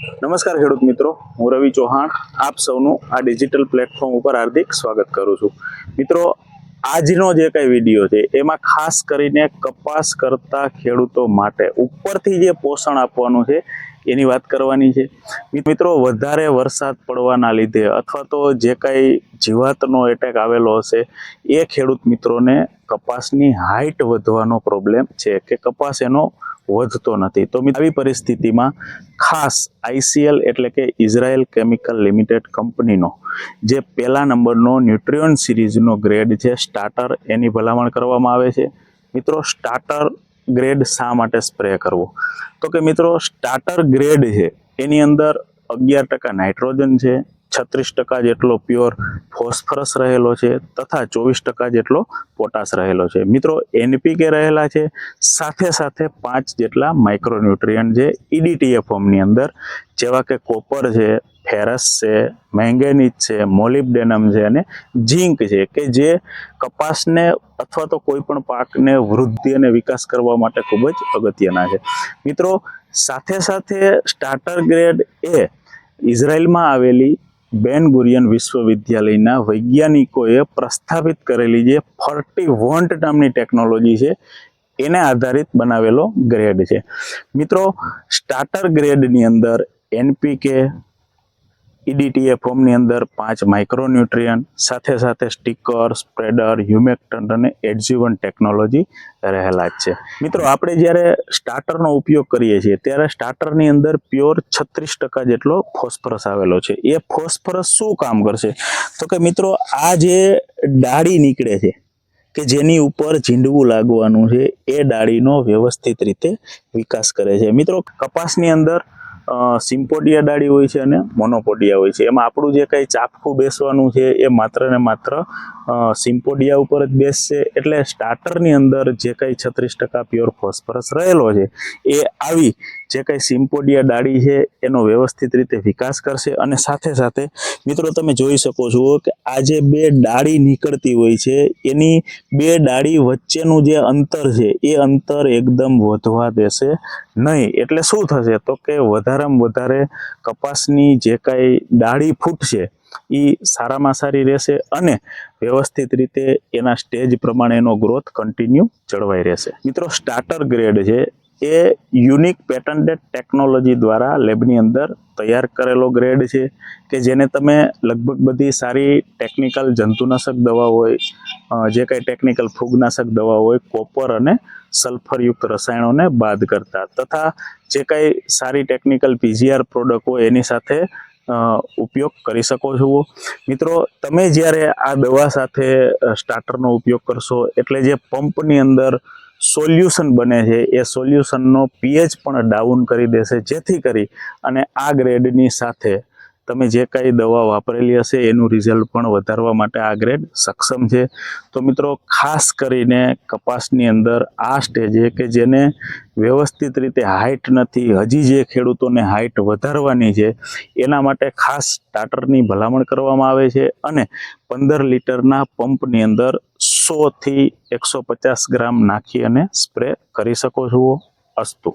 નમસ્કાર ખેડૂત મિત્રો, હું રવિ ચૌહાણ, આપ સૌનું આ ડિજિટલ પ્લેટફોર્મ ઉપર હાર્દિક સ્વાગત કરું છું. મિત્રો, આજનો જે કઈ વીડિયો છે, એમાં ખાસ કરીને કપાસ કરતા ખેડૂતો માટે ઉપરથી જે પોષણ આપવાનું છે એની વાત કરવાની છે. મિત્રો, વધારે વરસાદ પડવાના લીધે અથવા તો જે કાંઈ જીવાતનો એટેક આવેલો હશે, એ ખેડૂત મિત્રોને કપાસની હાઇટ વધવાનો પ્રોબ્લેમ છે કે કપાસ એનો વધતો નથી. તો આવી પરિસ્થિતિમાં ખાસ આઈસીએલ એટલે કે ઇઝરાયલ કેમિકલ લિમિટેડ કંપનીનો જે પહેલા નંબરનો ન્યુટ્રિયન સિરીઝનો ગ્રેડ છે સ્ટાર્ટર એની ભલામણ કરવામાં આવે છે. મિત્રો સ્ટાર્ટર ગ્રેડ શા માટે સ્પ્રે કરવો? તો કે મિત્રો સ્ટાર્ટર ગ્રેડ છે. એની અંદર અગિયાર ટકા નાઇટ્રોજન છે છત્રીસ ટકા જેટલો પ્યોર ફોસ્ફરસ રહેલો છે તથા ચોવીસ ટકા જેટલો પોટાશ રહેલો છે. મિત્રો એનપીકે રહેલા છે, સાથે સાથે પાંચ જેટલા માઇક્રોન્યુટ્રિયન્ટ છે ઈડીટીએ ફોર્મની અંદર, જેવા કે કોપર છે ફેરસ છે મેંગેનીઝ છે મોલિબ્ડેનમ છે અને ઝીંક છે, કે જે કપાસને અથવા તો કોઈ પણ પાકને વૃદ્ધિ અને વિકાસ કરવા માટે ખૂબ જ અગત્યના છે. મિત્રો, સાથે સાથે સ્ટાર્ટર ગ્રેડ એ ઇઝરાયલમાં આવેલી બેન ગુરિયન વિશ્વવિદ્યાલયના વૈજ્ઞાનિકોએ પ્રસ્થાપિત કરેલી જે ફર્ટી વોન્ટ નામની ટેકનોલોજી છે, એને આધારિત બનાવેલો ગ્રેડ છે. મિત્રો, સ્ટાર્ટર ગ્રેડની અંદર એનપીકે ઈડીટીએ ફોર્મની અંદર પાંચ માઇક્રોન્યુટ્રિયન સાથે સાથે સ્ટીકર સ્પ્રેડર હ્યુમેક્ટન્ટ અને એડઝીવન ટેકનોલોજી રહેલા જ છે. મિત્રો, આપણે જ્યારે સ્ટાર્ટરનો ઉપયોગ કરીએ છીએ, ત્યારે સ્ટાર્ટરની અંદર પ્યોર છત્રીસ ટકા જેટલો ફોસ્ફરસ આવેલો છે. એ ફોસ્ફરસ શું કામ કરશે? તો કે મિત્રો, આ જે ડાળી નીકળે છે, કે જેની ઉપર ઝીંડવું લાગવાનું છે, એ ડાળીનો વ્યવસ્થિત રીતે વિકાસ કરે છે. મિત્રો, કપાસની અંદર સિમ્પોડિયા ડાળી હોય છે અને મોનોપોડિયા હોય છે. એમાં આપણું જે કંઈ ચાપખું બેસવાનું છે એ માત્ર ને માત્ર સિમ્પોડિયા ઉપર જ બેસશે. એટલે સ્ટાર્ટરની અંદર જે કંઈ છત્રીસ ટકા પ્યોર ફોસ્ફરસ રહેલો છે, એ આવી જે કંઈ સિમ્પોડિયા ડાળી છે, એનો વ્યવસ્થિત રીતે વિકાસ કરશે અને સાથે સાથે મિત્રો તમે જોઈ શકો છો કે આ જે બે ડાળી નીકળતી હોય છે, એની બે ડાળી વચ્ચેનું જે અંતર છે, એ અંતર એકદમ વધવા દેશે નહીં. એટલે શું થશે? તો કે વધારેમાં વધારે કપાસની જે કાંઈ ડાળી ફૂટશે એ સારામાં સારી રહેશે અને વ્યવસ્થિત રીતે એના સ્ટેજ પ્રમાણે એનો ગ્રોથ કન્ટિન્યુ જળવાઈ રહેશે. મિત્રો સ્ટાર્ટર ગ્રેડ છે એ યુનિક પેટન્ટેડ ટેકનોલોજી દ્વારા લેબની અંદર તૈયાર કરેલો ગ્રેડ છે કે જેને તમે લગભગ બધી સારી ટેકનિકલ જંતુનાશક દવા હોય જે કાંઈ ટેકનિકલ ફૂગનાશક દવા હોય કોપર અને સલ્ફરયુક્ત રસાયણોને બાદ કરતા. તથા જે કાંઈ સારી ટેકનિકલ પીજીઆર પ્રોડક્ટ હોય એની સાથે ઉપયોગ કરી શકો છો. મિત્રો, તમે જ્યારે આ દવા સાથે સ્ટાર્ટરનો ઉપયોગ કરશો, એટલે જે પંપની અંદર સોલ્યુશન બને છે. એ સોલ્યુશનનો પીએચ પણ ડાઉન કરી દેશે, જેથી કરી અને આ ગ્રેડની સાથે તમે જે કાંઈ દવા વાપરેલી હશે, એનું રિઝલ્ટ પણ વધારવા માટે આ ગ્રેડ સક્ષમ છે. તો મિત્રો, ખાસ કરીને કપાસની અંદર આ સ્ટેજે કે જેને વ્યવસ્થિત રીતે હાઇટ નથી, હજી જે ખેડૂતોને હાઇટ વધારવાની છે, એના માટે ખાસ સ્ટાર્ટરની ભલામણ કરવામાં આવે છે અને પંદર લીટરના પંપની અંદર સોથી એકસો પચાસ ગ્રામ નાખી અને સ્પ્રે કરી શકો છો અસ્તુ.